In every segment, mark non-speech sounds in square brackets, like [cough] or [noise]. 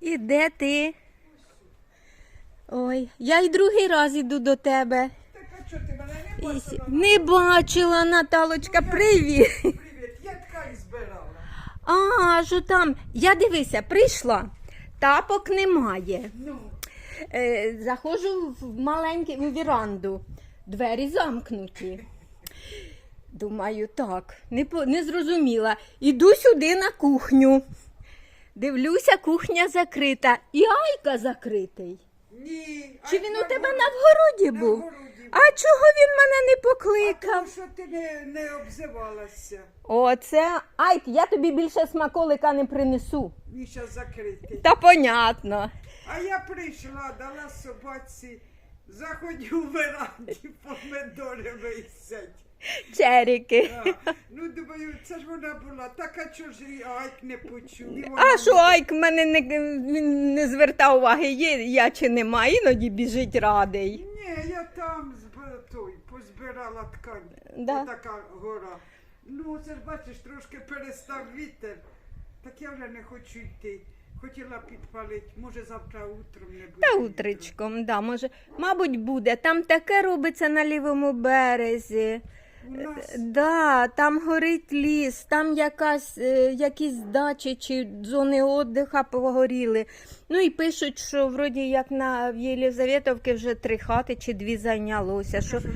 І де ти? Ой, я й другий раз іду до тебе. Так а що ти мене не бачила? Не бачила, Наталочка, привіт. Привіт, я ткань збирала. А, що там? Я дивися, прийшла. Тапок немає. Ну, Е, заходжу в маленьку в віранду. Двері замкнуті. Думаю, так, не, по- не зрозуміла. Іду сюди на кухню. Дивлюся, кухня закрита. І Айка закритий. ні. Чи він у тебе на вгороді був? А чого він мене не А тому, покликав? що ти не, не обзивалася. Оце. Айк, я тобі більше смаколика не принесу. Міша закритий. Та понятно. А я прийшла, дала собаці, заходь у веранді, помидори висять. [laughs] Черіки. Ну, думаю, це ж вона була. Так, а ж і Айк не почув? І А що Айк мене не, він не звертав уваги, є я чи нема, іноді біжить радий. Ні, я там зб- той, позбирала ткань. Да. Така гора. Ну, це ж бачиш, трошки перестав вітер. Так я вже не хочу йти. Хотіла підпалити, може завтра утром не буде. Та вітру. утречком, да, може, мабуть, буде. Там таке робиться на лівому березі. У нас Да, там горить ліс, там якась, е, якісь дачі чи зони отдиха погоріли. Ну і пишуть, що вроді як на в Єлізаветовці вже три хати чи дві зайнялося. Що... Не,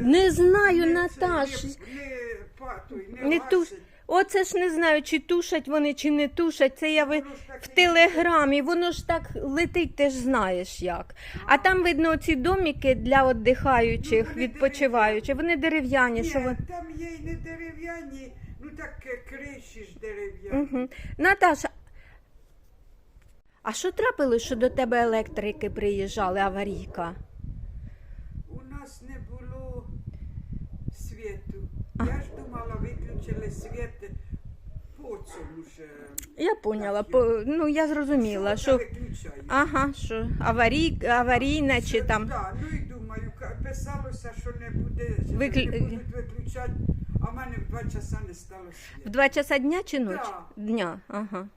не, Не знаю, не Наташ. Не, не, патуй, не, Не туш... Оце ж не знаю, чи тушать вони, чи не тушать. Це я ви... В телеграмі, воно ж так летить, ти ж знаєш як. А там видно ці домики для віддихаючих, Ну, відпочиваючих. Вони дерев'яні, Ні, що вони. там є й не дерев'яні, ну так е, криші ж дерев'яні. Угу. Наташа, а що трапилось, що до тебе електрики приїжджали, аварійка? У нас не було світу. Я ж думала, виключили світ по цьому ж. е, Я поняла, по... ну я зрозуміла, що. Ага, що аварій... аварійне чи там. Так, ну і думаю, писалося, що не буде, Виклю- не будуть виключати, а в мене в два часа не стало В світу. два часа дня чи ночі? Да. Дня, ага.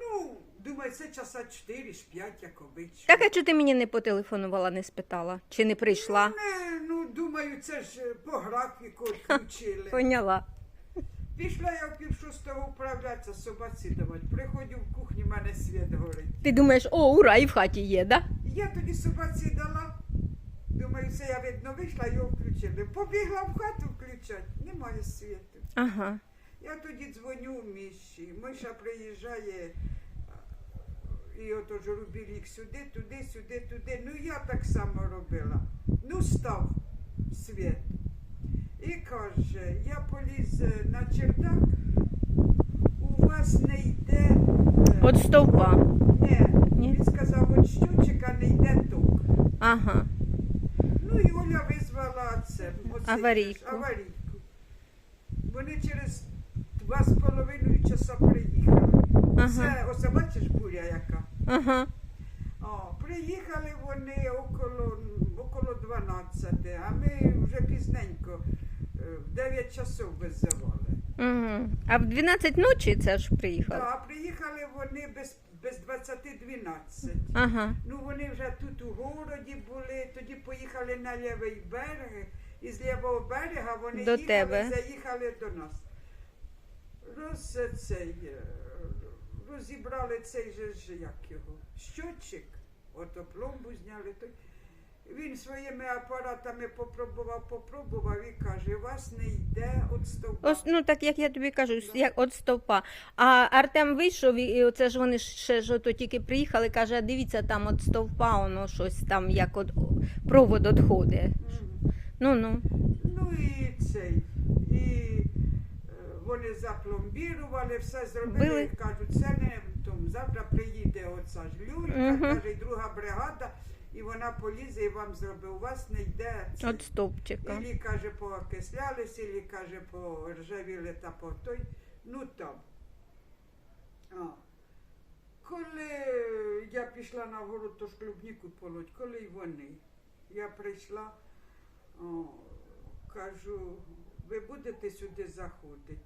Ну, думаю, це часа 4 ж 5, як обично. Так, а чого ти мені не потелефонувала, не спитала? Чи не прийшла? Не, ну, думаю, це ж е, по графіку включили. Поняла. Пішла я в пів шостого управлятися, собаці давати. Приходжу в кухню, в мене світ горить. Ти думаєш, о, ура, і в хаті є, да? Я тоді собаці дала. Думаю, це я видно вийшла, його включили. Побігла в хату включати, немає світу. Ага. Я тоді дзвоню в Міші. Миша приїжджає і ото ж рубілік сюди, туди, сюди, туди. Ну я так само робила. Ну став світ. І каже, я поліз е, на чердак, у вас не йде. е, От стовпа. Ні, Ні? він сказав, от щучика не йде ток. Ага. Ну і Оля визвала це оцей Аварійку. аварійку. Вони через два з половиною часа приїхали. Ага. Це, оце бачиш буря яка. Ага. О, приїхали вони около, около 12, а ми вже пізненько, в 9 часов визивали. Угу. А в 12 ночі це ж приїхав? А приїхали вони без, без 20-12. Ага. Ну вони вже тут у городі були, тоді поїхали на лівий берег, і з лівого берега вони До їхали, тебе. заїхали до нас. Роз, цей, е, розібрали цей же як його, щотчик, ото пломбу зняли. Той. Він своїми апаратами попробував, попробував і каже, у вас не йде от стовпа. Ось, ну так як я тобі кажу, як от стовпа. А Артем вийшов, і- і оце ж вони ще ж ото тільки приїхали, каже, а дивіться, там от стовпа, воно щось там, як от провод відходить. Мгм. Ну ну. Ну і цей. І е, вони запломбірували, все зробили. Били. Кажуть, це не тому. Завтра приїде оця ж Люлька, Мгм. каже, друга бригада, і вона полізе і вам зробить. У вас не йде. це». От стовпчика. Ілі каже, поокислялись, ілі каже, поржавіли та по той. Ну там. А. Коли я пішла на город, то ж клубніку полоть, коли й вони. Я прийшла, о, кажу, ви будете сюди заходити?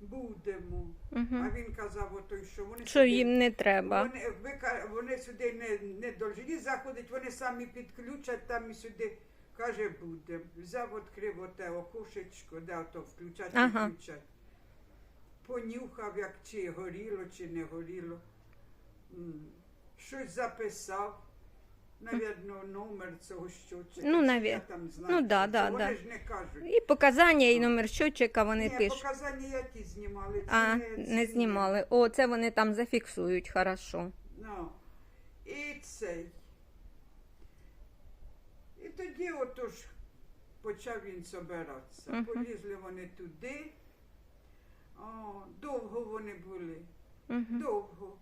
Будемо. Мгм. А він казав, ото, що вони Що сюди- їм не треба. Вони, ви вони сюди не, не должні заходити, вони самі підключать там і сюди. Каже, будем. Взяв, відкрив оте окошечко, де ото включать, Ага. включать. Понюхав, як чи горіло, чи не горіло. Щось записав. Навірно, номер цього щочика. Ну, наві- я там знаю, ну, да, да. Вони да. ж не кажуть. І показання, і номер щотчика вони Ні, пишуть. показання які знімали. ці А, ці не знімали. О, це вони там зафіксують, хорошо. Ну, і цей. І тоді отож почав він собиратися. Мгм. Полізли вони туди. О, довго вони були. Угу. Довго.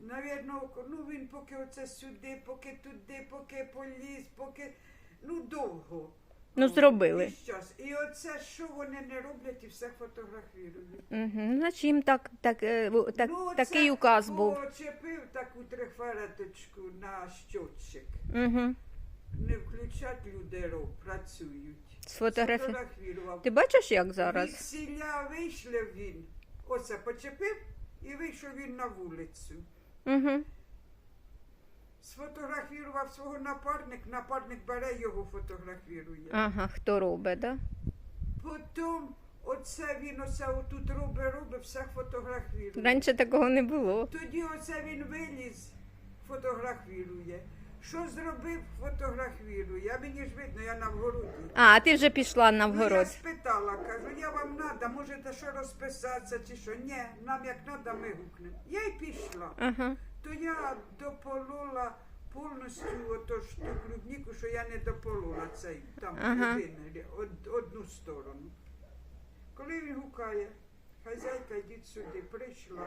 Навірно, ну він поки оце сюди, поки туди, поки поліз, поки. Ну, довго. Ну, зробили. І, щас. і оце, що вони не роблять, і все фотографірують. Угу. Значить, їм так, так, е, в- так, Ну, такий указ був. Почепив таку трифареточку на щотчик. Угу. Не включать людей роб, працюють. Сфотографі... Сфотографірував. Ти бачиш, як Від зараз? сіля вийшли він. Оце почепив і вийшов він на вулицю. Угу. Сфотографірував свого напарник, напарник бере його фотографірує. Ага, хто робить, да? Потім оце він оце отут робить, робить, все фотографірує. Раніше такого не було. Тоді оце він виліз, фотографірує. Що зробив, фотографірує. А мені ж видно, я на вгороді. А, ти вже пішла на Ну, я вгород. спитала, кажу, я вам надо, можете що розписатися чи що? Ні, нам як надо, ми гукнемо. Я й пішла. Ага. То я дополола повністю отож ту клубніку, що я не дополола цей там Ага. один, од- одну сторону. Коли він гукає, хазяйка, йдіть сюди, прийшла,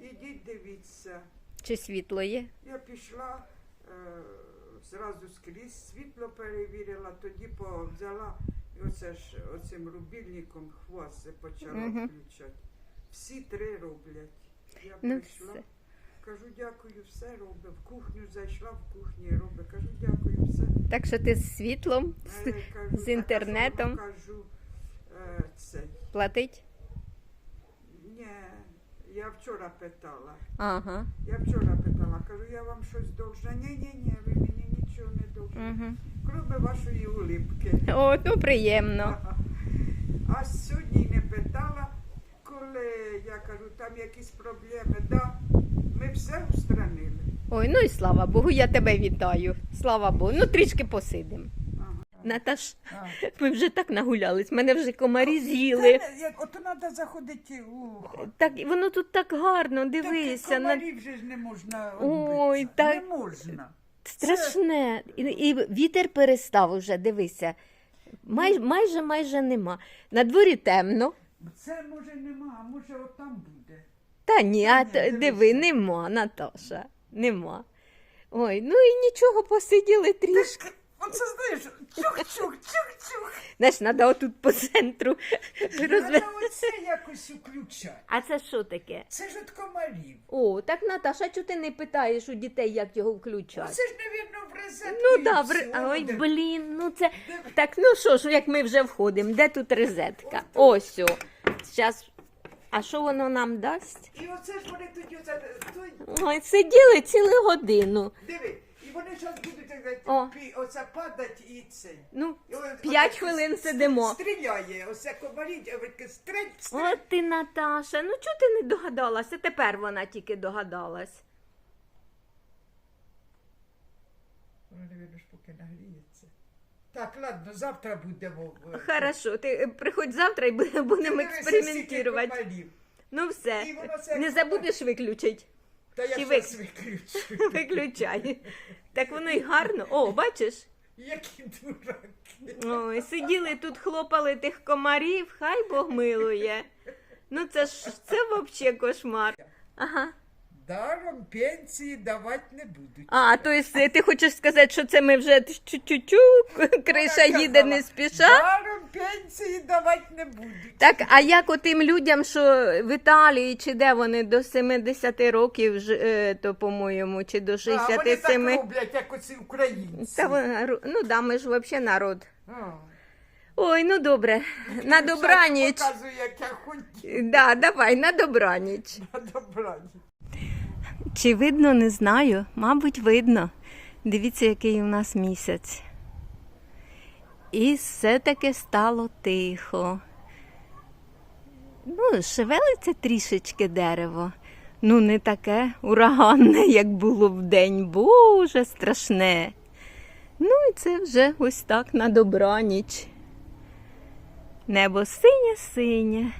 ідіть дивіться. Чи світло є? Я пішла зразу скрізь, світло перевірила, тоді взяла і оце ж оцим рубільником хвост почала Мгм. включати. Всі три роблять. Я Ну, прийшла, все. кажу, дякую, все робить. В кухню зайшла, в кухні робить. Кажу, дякую, все. Так що ти з світлом з- Е, кажу, з «Так, а інтернетом? що Кажу, е, цей. платить? Ні, я вчора питала. Ага. Я вчора питала, я вам щось довжна. Ні, ні, ні, ви мені нічого не должні. Угу. Кроме вашої улипки. О, ну приємно. Ага. А сьогодні не питала, коли я кажу, там якісь проблеми, да, ми все устранили. Ой, ну і слава Богу, я тебе вітаю. Слава Богу. Ну трішки посидимо. Наташ, [laughs] ми вже так нагулялись, мене вже комарі з'їли. Ото треба заходити у Так, воно тут так гарно, дивися. На... комарів же ж не можна Ой, так- Не можна. Страшне. І, і вітер перестав уже, дивися. Май, майже майже нема. На дворі темно. Це може нема, а може отам буде. Та ні, а Ні, т- дивися. диви, нема, Наташа. Нема. Ой, ну і нічого, посиділи трішки. Оце знаєш, чух-чух, чух-чух. Знаєш, треба отут по центру. Треба оце якось включати. А це що таке? Це ж от комарів. О, так Наташа, чого ти не питаєш у дітей, як його включати? Це ж, навірно, в розетку. Ну і добре, все. ой, блін, ну це. Так, ну що ж, як ми вже входимо, де тут розетка? Ось о. Зараз. А що воно нам дасть? І оце ж вони тоді оце, той, Ой, сиділи цілу годину. диви, і вони зараз будуть О. пі- оце падать і цей. Ну, І от- п'ять оце хвилин с- сидимо. Стріляє, оце комарі, а ви таке стрель, стрель. От ти, Наташа, ну чого ти не догадалася? Тепер вона тільки догадалась. Воно, навірно, ж поки нагріється. Так, ладно, завтра будемо. е, Хорошо, ти е, приходь завтра і бу- будемо дивися, скільки експериментувати. комарів. Ну все, І воно це не забудеш виключити. Та я щас вик- виключу. [laughs] Виключай. Так воно й гарно. О, бачиш? Які дураки. Ой, сиділи тут, хлопали тих комарів, хай Бог милує. Ну це ж це взагалі кошмар. Ага. Даром пенсії давати не будуть. А, то есть е, ти хочеш сказати, що це ми вже чу-чу-чу, криша Вона їде не казала, спіша? Даром пенсії давати не будуть. Так, а як отим людям, що в Італії чи де вони до 70 років, ж, е, то, по-моєму, чи до А, вони так 67. роблять, як оці українці. Та, вона ру- ну да, ми ж взагалі народ. А. Ой, ну добре. На добраніч. Показую, як я хотів. Да, давай, на добраніч. На добраніч. Чи видно, не знаю. Мабуть, видно. Дивіться, який у нас місяць. І все-таки стало тихо. Ну, шевелиться трішечки дерево. Ну, не таке ураганне, як було вдень. Боже, страшне. Ну, і це вже ось так на добраніч. Небо синє-синє.